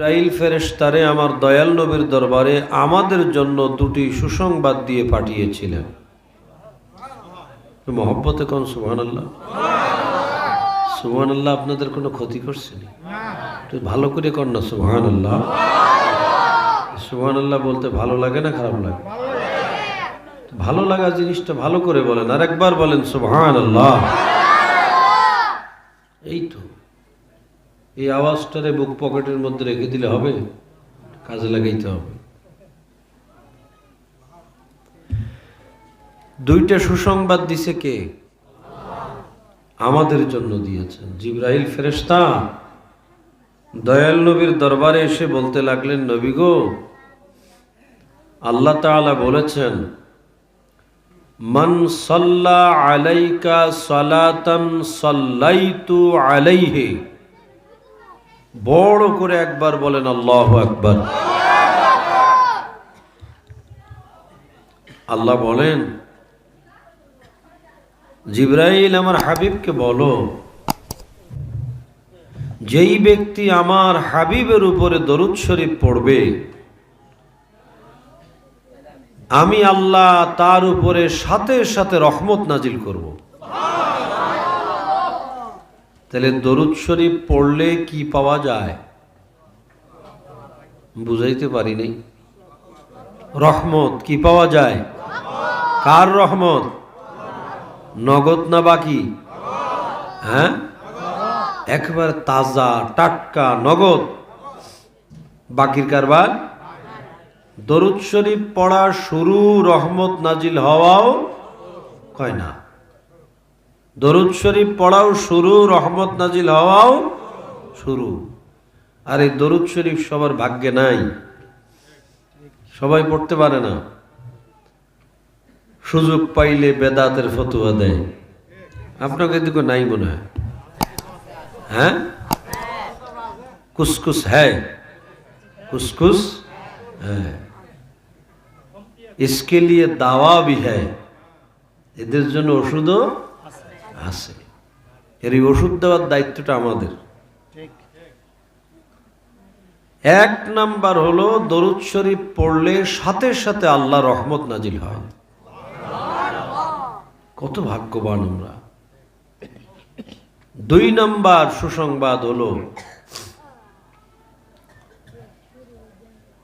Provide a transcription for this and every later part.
ইসরাইল ফেরেশতারে আমার দয়াল নবীর দরবারে আমাদের জন্য দুটি সুসংবাদ দিয়ে পাঠিয়েছিলেন। মহব্বতে কোন সুহান আল্লাহ সুহান আল্লাহ আপনাদের কোনো ক্ষতি করছেনি ভালো করে কর না সুহান আল্লাহ সুহান আল্লাহ বলতে ভালো লাগে না খারাপ লাগে? ভালো লাগা জিনিসটা ভালো করে বলেন আর একবার বলেন সুহান আল্লাহ এই তো। এই আওয়াজটারে বুক পকেটের মধ্যে রেখে দিলে হবে, কাজে লাগাইতে হবে। দুইটা সুসংবাদ দিছে কে? আমাদের জন্য দিয়েছেন। জিব্রাহিল ফেরেশতা, দয়াল নবীর দরবারে এসে বলতে লাগলেন, নবী গো, আল্লাহ তাআলা বলেছেন, মান সাল্লা আলাইকা সালাতান সাল্লাইতু আলাইহি। বড় করে একবার বলেন আল্লাহ একবার আল্লাহ বলেন, জিব্রাইল আমার হাবিবকে বলো, যেই ব্যক্তি আমার হাবিবের উপরে দরুদ শরীফ পড়বে, আমি আল্লাহ তার উপরে সাথে সাথে রহমত নাজিল করব। তাহলে দরুদ শরীফ পড়লে কি পাওয়া যায়? বুঝাইতে পারি নাই। রহমত কি পাওয়া যায়? কার রহমত? নগদ না বাকি? হ্যাঁ? একবার তাজা, টাটকা নগদ। বাকির কারবার? দরুদ শরীফ পড়া শুরু, রহমত নাজিল হওয়াও কয় না? দরুদ শরীফ পড়াও শুরু রহমত নাজিল হওয়াও শুরু আর এই দরুদ শরীফ সবার ভাগ্যে নাই সবাই পড়তে পারে না সুযোগ পাইলে বেদাতের ফতুয়া দেয় আপনাকে দিকে নাই মনে হয় হ্যাঁ কুসকুস হ্যাঁ কুসকুস হ্যাঁ इसके लिए दावा भी है এদের জন্য ওষুধও আছে। এর এই ওষুধ দেওয়ার দায়িত্বটা আমাদের। এক নাম্বার হলো দরুদ শরীফ পড়লে সাথে সাথে আল্লাহ রহমত নাজিল হয়। কত ভাগ্যবান আমরা। দুই নাম্বার সুসংবাদ হলো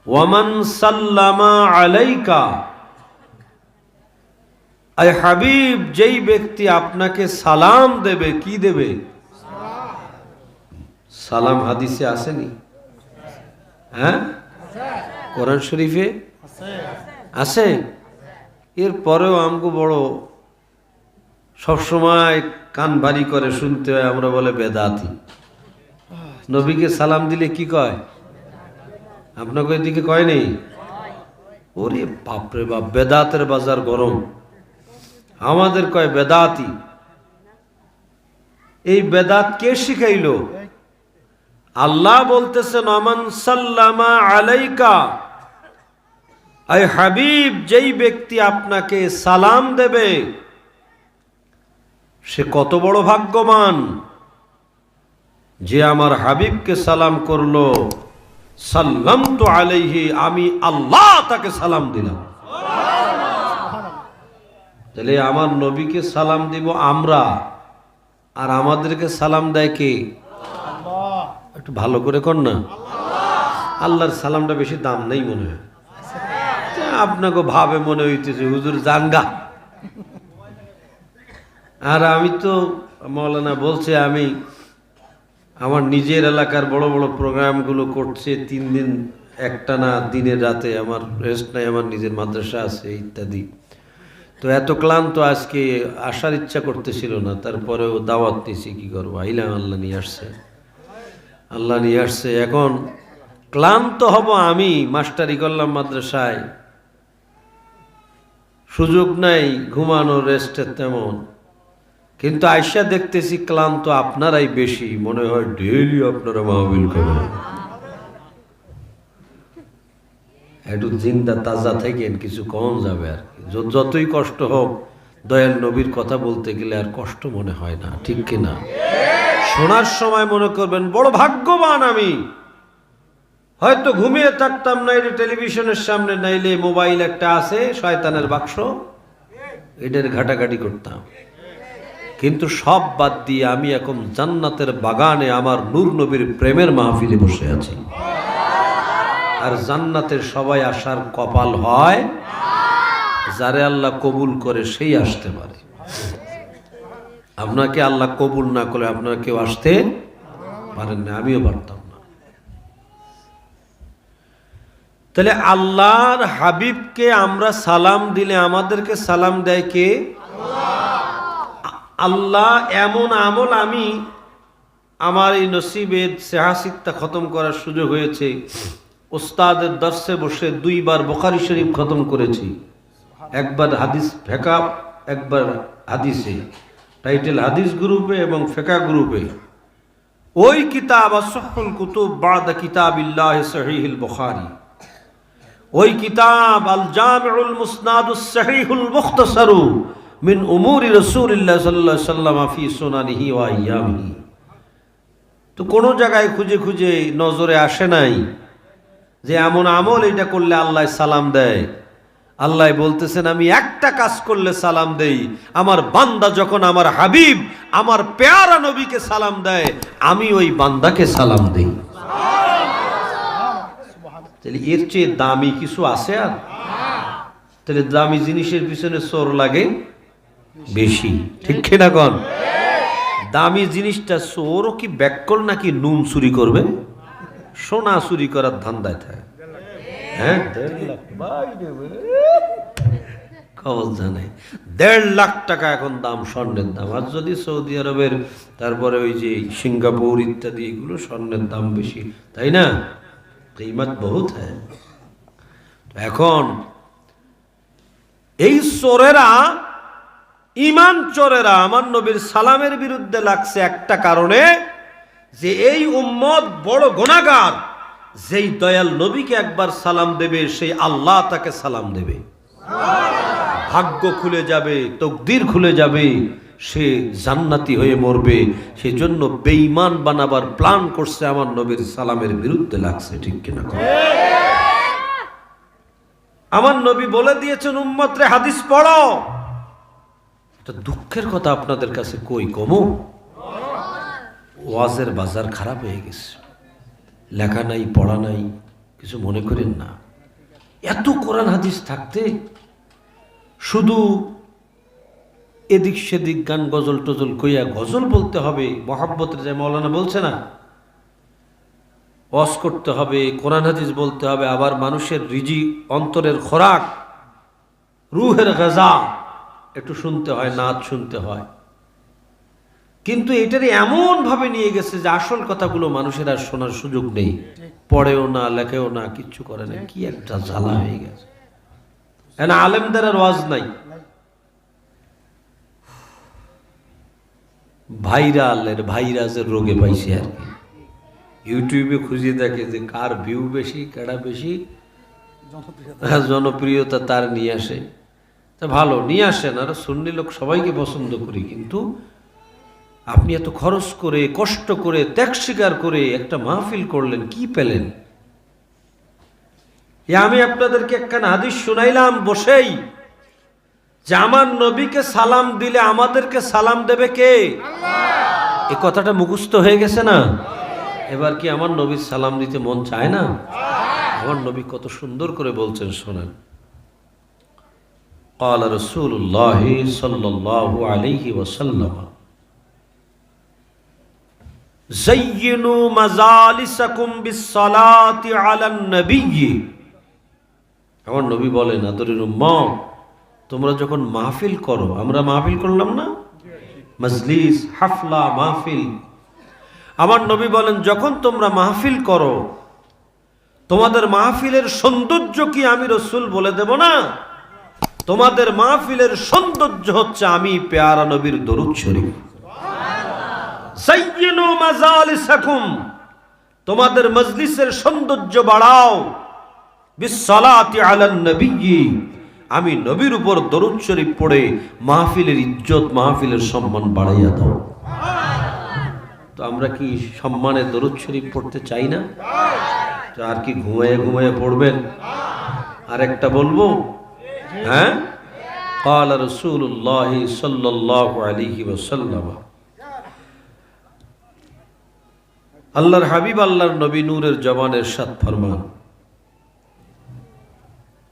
ওয়ামান সাল্লামা আলাইকা আই হাবিব, যেই ব্যক্তি আপনাকে সালাম দেবে, কি দেবে? সালাম হাদিসে আসেনি? হ্যাঁ? কোরআন শরীফে? আছে এর পরেও আমগো বড় সবসময় কান ভারী করে শুনতে হয়, আমরা বলে বেদাতি। নবীকে সালাম দিলে কি কয়? আপনাকে এদিকে কয় নেই? ওরে বাপরে বাপ, বেদাতের বাজার গরম। আমাদের কয় বেদাতি? এই বেদাত কে শিখাইল? আল্লাহ বলতেছেন, অমান সাল্লামা আলাইকা। আই হাবিব, যেই ব্যক্তি আপনাকে সালাম দেবে, সে কত বড় ভাগ্যবান যে আমার হাবিবকে সালাম করল। সাল্লাম তো আলাইহি, আমি আল্লাহ তাকে সালাম দিলাম। তাহলে আমার নবীকে সালাম দিব আমরা। আর আমাদেরকে সালাম দেয় কে? একটু ভালো করে কর না? আল্লাহর সালামটা বেশি দাম নেই মনে হয়। আপনাকে ভাবে মনে হইতেছে হুজুর জাঙ্গা আর আমি তো মৌলানা বলছে আমি আমার নিজের এলাকার বড় বড় প্রোগ্রামগুলো করছে তিন দিন একটা না দিনের রাতে আমার রেস্ট নাই আমার নিজের মাদ্রাসা আছে ইত্যাদি। তো এত ক্লান্ত আজকে আসার ইচ্ছা করতেছিল না, তারপরেও দাওয়াত নিয়েছি কী করব? আইলাম, আল্লাহ নিয়ে আসছে। আল্লাহ নিয়ে আসছে। এখন ক্লান্ত হব আমি, মাস্টারি করলাম মাদ্রাসায়। সুযোগ নাই, ঘুমানো রেস্টের তেমন। কিন্তু আইসা দেখতেছি ক্লান্ত আপনারাই বেশি, মনে হয় ডেইলি আপনারা মাহবিল করেন। একটু জিন্দা তাজা থাকেন, কিছু কম যাবে আর কি। যতই কষ্ট হোক, দয়াল নবীর কথা বলতে গেলে আর কষ্ট মনে হয় না, ঠিক কিনা শোনার সময় মনে করবেন, বড় ভাগ্যবান আমি। হয়তো ঘুমিয়ে থাকতাম নাইলে টেলিভিশনের সামনে নাইলে মোবাইল একটা আছে, শয়তানের বাক্স। এটার ঘাটাঘাটি করতাম। কিন্তু সব বাদ দিয়ে আমি এখন জান্নাতের বাগানে আমার নূর নবীর প্রেমের মাহফিলে বসে আছি। আর জান্নাতের সবাই আসার কপাল হয়? যারে আল্লাহ কবুল করে সেই আসতে পারে। আপনাকে আল্লাহ কবুল না করে আপনারা কেউ আসতে পারেন না, আমিও পারতাম না। তাহলে আল্লাহর হাবিবকে আমরা সালাম দিলে আমাদেরকে সালাম দেয় কে? আল্লাহ এমন আমল আমি আমার এই নসিবের সেহাসিকটা খতম করার সুযোগ হয়েছে। ওস্তাদের দর্শে বসে দুইবার বোখারি শরীফ খতম করেছি। একবার হাদিস ফেকা, একবার হাদিসে। টাইটেল হাদিস গ্রুপে এবং ফেকা গ্রুপে। ওই কিতাব আসফুল কুতুব বাদা কিতাব ইল্লাহ সহিহিল বুখারী। ওই কিতাব আল জামিউল মুসনাদুস সহিহুল মুখতাসারু মিন উমুরি রাসূলিল্লাহ সাল্লাল্লাহু আলাইহি সাল্লাম ফি সুনানিহি ওয়া আইয়ামিহি। তো কোনো জায়গায় খুঁজে খুঁজে নজরে আসে নাই। যে এমন আমল এটা করলে আল্লাহ সালাম দেয়। আল্লাহ বলতেছেন, আমি একটা কাজ করলে সালাম দেই। আমার বান্দা যখন আমার হাবিব, আমার পেয়ারা নবীকে সালাম দেয়, আমি ওই বান্দাকে সালাম দেই। তাহলে এর চেয়ে দামি কিছু আছে আর? তাহলে দামি জিনিসের পিছনে চোর লাগে বেশি। ঠিক কিনা কন? দামি জিনিসটা চোরও কি ব্যাকল নাকি নুন চুরি করবে? সোনা চুরি করার ধান্দায় থাকে। হ্যাঁ? দেড় লাখ খবর জানে। দেড় লাখ টাকা এখন দাম স্বর্ণের দাম। আর যদি সৌদি আরবের, তারপরে ওই যে সিঙ্গাপুর ইত্যাদি, এগুলো স্বর্ণের দাম বেশি, তাই না? কিমত বহুত হ্যাঁ এখন, এই চোরেরা, ইমান চোরেরা আমার নবীর সালামের বিরুদ্ধে লাগছে একটা কারণে যে এই উম্মত বড় গোনাগার যেই দয়াল নবীকে একবার সালাম দেবে, সেই আল্লাহ তাকে সালাম দেবে। ভাগ্য খুলে যাবে, তকদির খুলে যাবে, সে জান্নাতি হয়ে মরবে। সেই জন্য বেঈমান বানাবার প্ল্যান করছে আমার নবীর সালামের বিরুদ্ধে লাগছে, ঠিক কিনা? আমার নবী বলে দিয়েছেন, উম্মতরে হাদিস পড়ো। এটা দুঃখের কথা আপনাদের কাছে কই কমো? ওয়াজের বাজার খারাপ হয়ে গেছে। লেখা নাই, পড়া নাই, কিছু মনে করেন না। এত কোরআন হাদিস থাকতে শুধু এদিক সেদিক গান গজল টজল কইয়া গজল বলতে হবে, মহাব্বতের যে মৌলানা বলছে না, ওয়াজ করতে হবে, কোরআন হাদিস বলতে হবে, আবার মানুষের রিজি অন্তরের খোরাক, রুহের গাজা, একটু শুনতে হয়, নাচ শুনতে হয়। কিন্তু এটারে এমন ভাবে নিয়ে গেছে যে আসল কথাগুলো মানুষের আর শোনার সুযোগ নেই। পড়েও না লেখেও না কিচ্ছু করে না। কি একটা জ্বালা হয়ে গেছে। এনা আলেমদের আর ওয়াজ নাই। ভাইরালের ভাইরাসের রোগে পাইছে আর কি। ইউটিউবে খুঁজে দেখে যে কার ভিউ বেশি কেডা বেশি হ্যাঁ, জনপ্রিয়তা তার নিয়ে আসে। তা ভালো নিয়ে আসেন আর সুন্নি লোক সবাইকে পছন্দ করি কিন্তু আপনি এত খরচ করে কষ্ট করে ত্যাগ স্বীকার করে একটা মাহফিল করলেন কি পেলেন এ আমি আপনাদেরকে একখানা হাদিস শুনাইলাম বসেই যে আমার নবীকে সালাম দিলে আমাদেরকে সালাম দেবে কে এ কথাটা মুখস্থ হয়ে গেছে না এবার কি আমার নবীর সালাম দিতে মন চায় না আমার নবী কত সুন্দর করে বলছেন শোনেন قال رسول الله صلى الله عليه وسلم زينوا مجالسكم بالصلاة على النبي আমার নবী বলেন আদরের উম্মত তোমরা যখন মাহফিল করো আমরা মাহফিল করলাম না মজলিস হাফলা মাহফিল আমার নবী বলেন যখন তোমরা মাহফিল করো তোমাদের মাহফিলের সৌন্দর্য কি আমি রসুল বলে দেব না তোমাদের মাহফিলের সৌন্দর্য হচ্ছে আমি পেয়ারা নবীর দরুদ শরীফ সাইয়্যিনু মাজালিসাকুম তোমাদের মজলিসের সৌন্দর্য বাড়াও বিসসালাতি আলান নবিয়্যি আমি নবীর উপর দরুদ শরীফ পড়ে মাহফিলের ইজ্জত মাহফিলের সম্মান বাড়াইয়া দাও তো আমরা কি সম্মানে দরুদ শরীফ পড়তে চাই না তো আর কি ঘুমাইয়ে ঘুমাইয়ে পড়বেন আর একটা বলবো হ্যাঁ قال رسول الله صلى الله عليه وسلم আল্লাহর হাবিব, আল্লাহর নবী নূরের জবানের সাত ফরমান।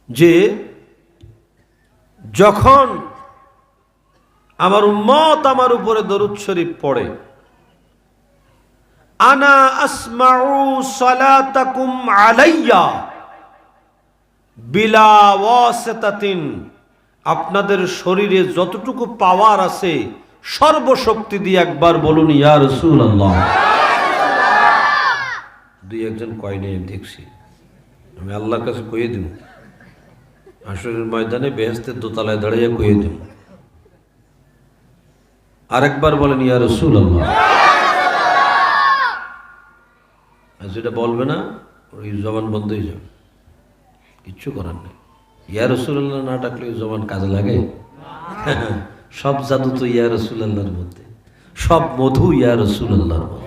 যে যখন আমার উম্মত আমার উপরে দরুদ শরীফ পড়ে, আনা আসমাউ সালাতাকুম আলাইয়া বিলা ওয়াসিতাতিন, আপনাদের শরীরে যতটুকু পাওয়ার আছে সর্বশক্তি দিয়ে একবার বলুন, ইয়া রাসূলুল্লাহ। দুই একজন কয় নেই আমি দেখছি। আমি আল্লাহর কাছে কয়ে দিব আসরের ময়দানে বেহেস্তের দোতলায় দাঁড়িয়ে কয়ে দিব আরেকবার বলেন, ইয়া রাসূলুল্লাহ। আর যেটা বলবে না, ওই জবান বন্ধ হয়ে যাবে। কিচ্ছু করার নেই। ইয়া রসুল্লাহ না ডাকলে ওই জবান কাজে লাগে? সব জাদু তো ইয়া রসুল্লাহর মধ্যে। সব মধু ইয়া রসুল্লাহর মধ্যে।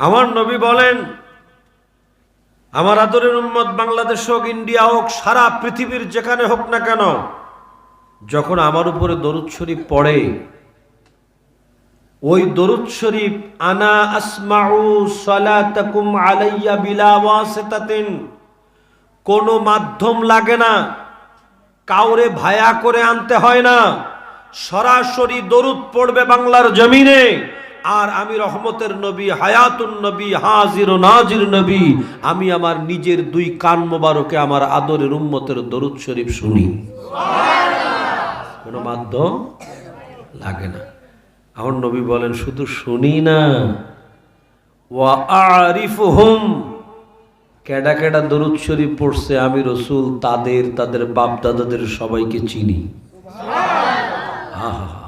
আমার নবী বলেন, আমার আদরের উম্মত বাংলাদেশ হোক, ইন্ডিয়া হোক, সারা পৃথিবীর যেখানে হোক না কেন, যখন আমার উপরে দরুদ শরীফ পড়ে, ওই দরুদ শরীফ, আনা আসমাউ সালাতাকুম আলাইয়া বিলা ওয়াসিতাতিন, কোনো মাধ্যম লাগে না, কাউরে ভায়া করে আনতে হয় না, সরাসরি দরুদ পড়বে বাংলার জমিনে আর আমি রহমতের নবী, হায়াতুন নবী, হাজির নাজির নবী। আমি আমার নিজের দুই কান মোবারকে আমার আদরের উম্মতের দরুদ শরীফ শুনি। কোনো মাধ্যম লাগে না। আমার নবী বলেন, শুধু শুনি না। ওয়া আরিফুহুম। কেডা কেডা দরুদ শরীফ পড়ছে, আমি রসুল তাদের তাদের বাপ দাদাদের সবাইকে চিনি। হা হা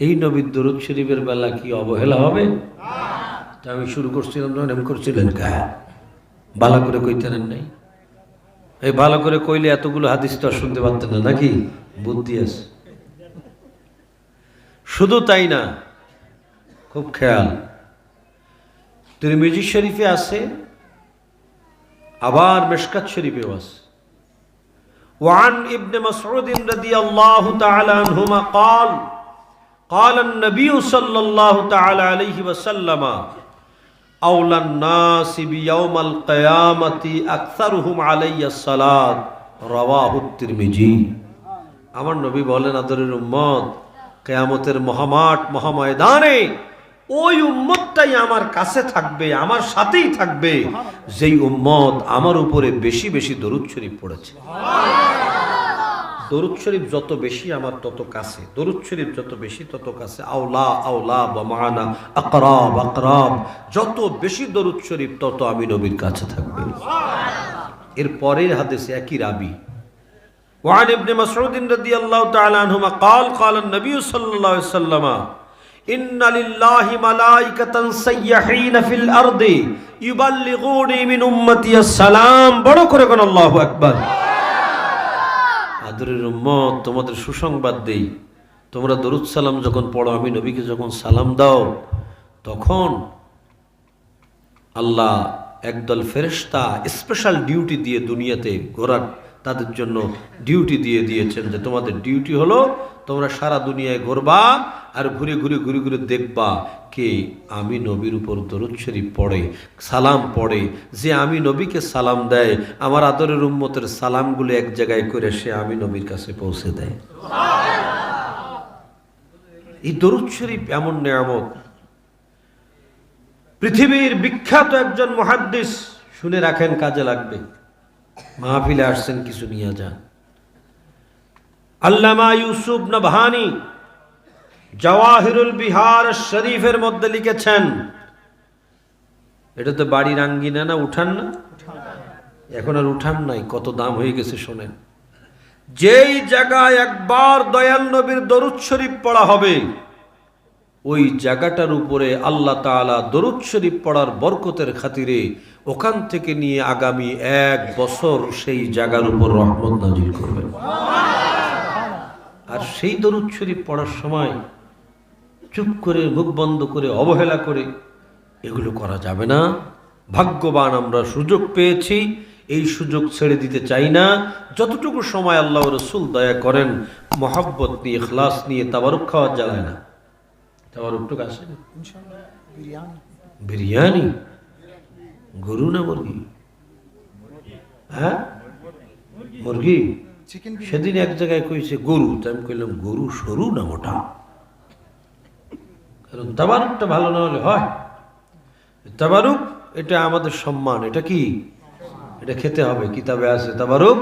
এই নবীর দরুদ শরীফের বেলা কি অবহেলা হবে তা আমি শুরু করছিলাম যখন এমন করছিলেন কা ভালো করে কইতেন নাই এই ভালো করে কইলে এতগুলো হাদিস তো আর শুনতে পারতেন না নাকি বুদ্ধি আছে শুধু তাই না খুব খেয়াল তিরমিজি শরীফে আছে আবার মেশকাত শরীফেও আছে وعن ابن مسعود رضي الله تعالى عنهما قال قال النبي صلى الله تعالى عليه وسلم أولى الناس بيوم القيامة أكثرهم علي الصلاة رواه الترمذي আমার নবী বলেন আদরের উম্মত কেয়ামতের মহামাঠ মহাময়দানে ওই উম্মতটাই আমার কাছে থাকবে আমার সাথেই থাকবে যেই উম্মত আমার উপরে বেশি বেশি দরুদ শরীফ পড়েছে দরুদ শরীফ যত বেশি আমার তত কাছে দরুদ শরীফ যত বেশি তত কাছে আওলা আওলা বমানা আকরাব আকরাব যত বেশি দরুদ শরীফ তত আমি নবীর কাছে থাকবে এর পরের হাদিসে একই রাবি وعن ابن مسعود رضي الله تعالى عنهما قال قال النبي صلى الله عليه وسلم إن لله ملائكة سيحين في الأرض يبلغوني من أمتي السلام বড় করে কোন আল্লাহু আকবার আদরের উম্মত, তোমাদের সুসংবাদ দেই। তোমরা দরুদ সালাম যখন পড়ো, আমি নবীকে যখন সালাম দাও, তখন আল্লাহ একদল ফেরেশতা স্পেশাল ডিউটি দিয়ে দুনিয়াতে ঘোরার তাদের জন্য ডিউটি দিয়ে দিয়েছেন যে তোমাদের ডিউটি হলো তোমরা সারা দুনিয়ায় ঘুরবা আর ঘুরে ঘুরে ঘুরে ঘুরে দেখবা কে আমি নবীর উপর দরুদ শরীফ পড়ে, সালাম পড়ে, যে আমি নবীকে সালাম দেয়, আমার আদরের উম্মতের সালামগুলো এক জায়গায় করে সে আমি নবীর কাছে পৌঁছে দেয়। এই দরুদ শরীফ এমন নেয়ামত। পৃথিবীর বিখ্যাত একজন মহাদ্দিস শুনে রাখেন কাজে লাগবে। মাহফিলে আসছেন কিছু নিয়ে যান। আল্লামা ইউসুফ নবহানি জওয়াহিরুল বিহার শরীফের মধ্যে লিখেছেন, এটা তো বাড়ির আঙ্গিনা না, উঠান না? এখন আর উঠান নাই, কত দাম হয়ে গেছে শোনেন। যেই জায়গায় একবার দয়াল নবীর দরুদ শরীফ পড়া হবে, ওই জায়গাটার উপরে আল্লাহ তাআলা দরুদ শরীফ পড়ার বরকতের খাতিরে ওখান থেকে নিয়ে আগামী এক বছর সেই জায়গার উপর রহমত নাজিল করবেন আর সেই দরুদ শরীফ পড়ার সময় চুপ করে মুখ বন্ধ করে অবহেলা করে এগুলো করা যাবে না। ভাগ্যবান আমরা সুযোগ পেয়েছি এই সুযোগ ছেড়ে দিতে চাই না। যতটুকু সময় আল্লাহ রসুল দয়া করেন মহাব্বত নিয়ে খ্লাস নিয়ে তাবারুক খাওয়া জ্বালায় না। তাবারুকটুক আসে না? বিরিয়ানি? গরু না মুরগি? হ্যাঁ? মুরগি? সেদিন এক জায়গায় কইছে গরু। তো আমি কইলাম গরু সরু না মোটা? কারণ তাবারুকটা ভালো না হলে হয়। তাবারুক এটা আমাদের সম্মান। এটা কি? এটা খেতে হবে। কিতাবে আছে তাবারুক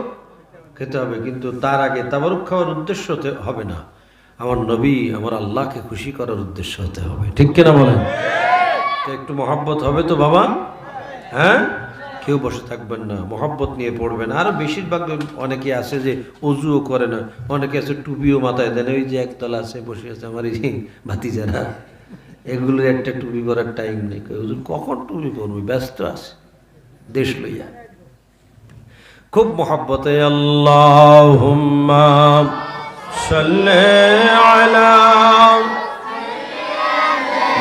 খেতে হবে। কিন্তু তার আগে তাবারুক খাওয়ার উদ্দেশ্য হবে না। আমার নবী আমার আল্লাহকে খুশি করার উদ্দেশ্য হতে হবে। ঠিক কিনা বলেন? একটু মহাব্বত হবে তো বাবা? হ্যাঁ? কেউ বসে থাকবেন না, মহাব্বত নিয়ে পড়বেন। আর বেশিরভাগ অনেকে আছে যে অজুও করে না, অনেকে আছে টুপিও মাথায় দেন ওই যে একতলা আছে, বসে আছে আমার এই ভাতিজারা। এগুলোর একটা টুপি করার টাইম নেই। হুজুর, কখন টুপি করবি ব্যস্ত আছে, দেশ লইয়া। খুব মহাব্বতে আল্লাহ আলা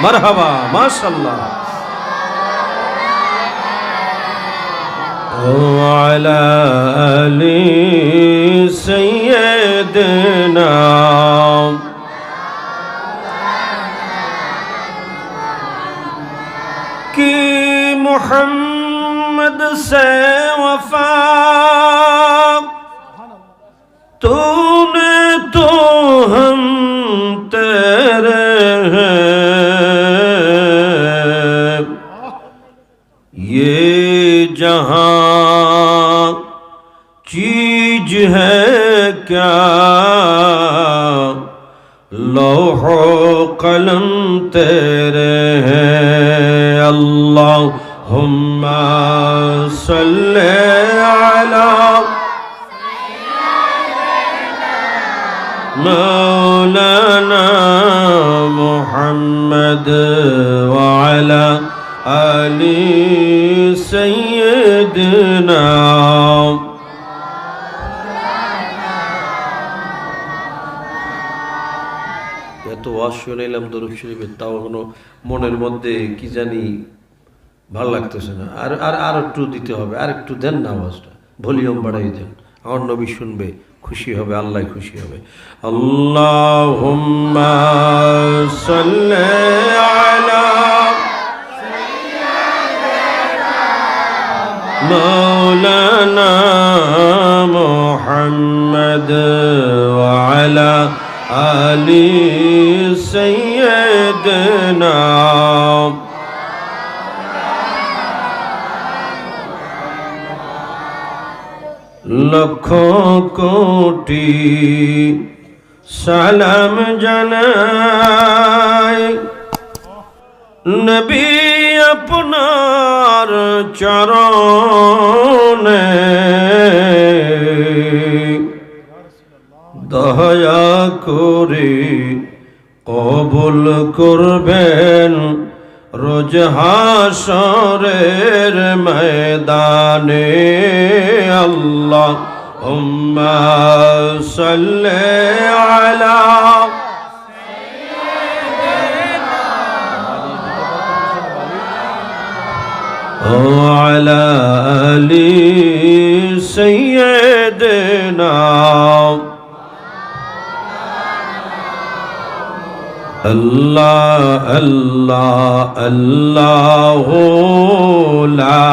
মারহাবা মাশাল্লাহ وعلى آل سيدنا كي محمد سوفاق لوح قلم تیرے ہے اللہم صلی علی مولانا محمد وعلى آل سيدنا ওয়াজ শুনাইলাম দরুদ শরীফের, তাও কোনো মনের মধ্যে কি জানি ভালো লাগতেছে না। আর আর আর একটু দিতে হবে, আর একটু দেন না আওয়াজটা। ভলিউম বাড়াই দেন। আমার নবী শুনবে, খুশি হবে, আল্লাহ খুশি হবে। আল্লাহুম্মা সাল্লি আলা अली सैदना लखों कोटि सलाम जनाए। नबी अपनार चरण দয়া করে কবুল করবেন রোজ হাসরের ময়দানে আল্লাহ হুম্মা সাল্লি আলা وعلى آل سيدنا الله الله الله لا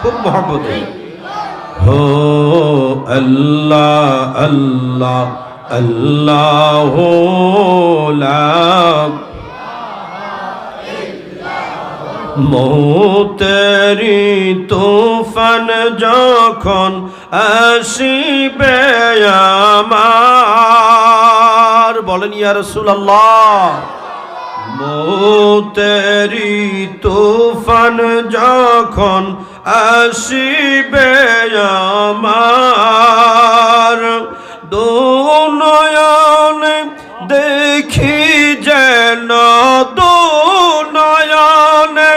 খুব মহব্বত হো আল্লাহ আল্লাহ আল্লাহ লা মৌতেরি তুফান যখন আসিবে আমার বলেন, ইয়া রাসূলুল্লাহ মৌতেরি তুফান যখন আসিবে আমার, দুনয়নে দেখি যেন, দুনয়নে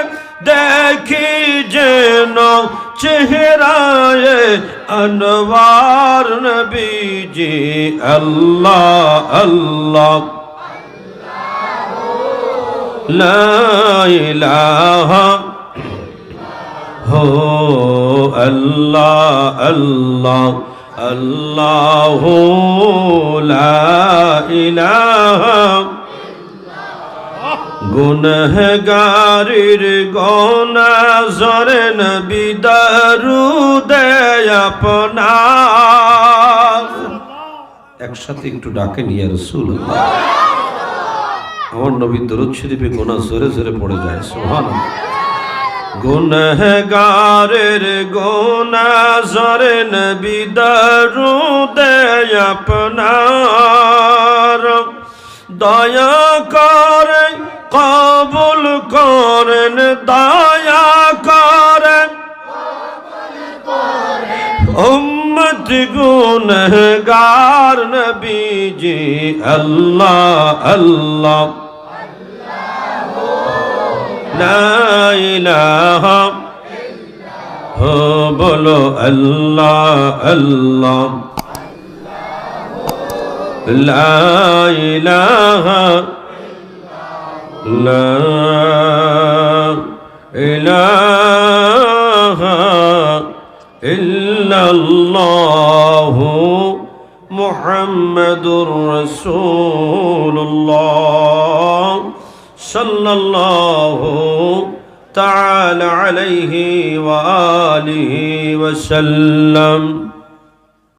দেখি যেন, চেহারায় أنوار نبی جی اللہ اللہ لا الہ ہو اللہ اللہ اللہ لا الہ গুনহগারির গোনা জরেন আপনার। একসাথে একটু ডাকে নিয়ে রসুল আমার নবী দরুদ শরীফে গোনা জোরে জোরে পড়ে যায় সোহান গুনহগারের গোনা জরেন বিদারুদে আপনার। দয়া করে কবুল করেন, দয়া করেন। উম্মত গুনহগার নবীজি, আল্লাহ আল্লাহ। লা ইলাহা হো, বলো আল্লাহ আল্লাহ। لا إله إلا الله محمد رسول الله صلى الله تعالى عليه وآله وسلم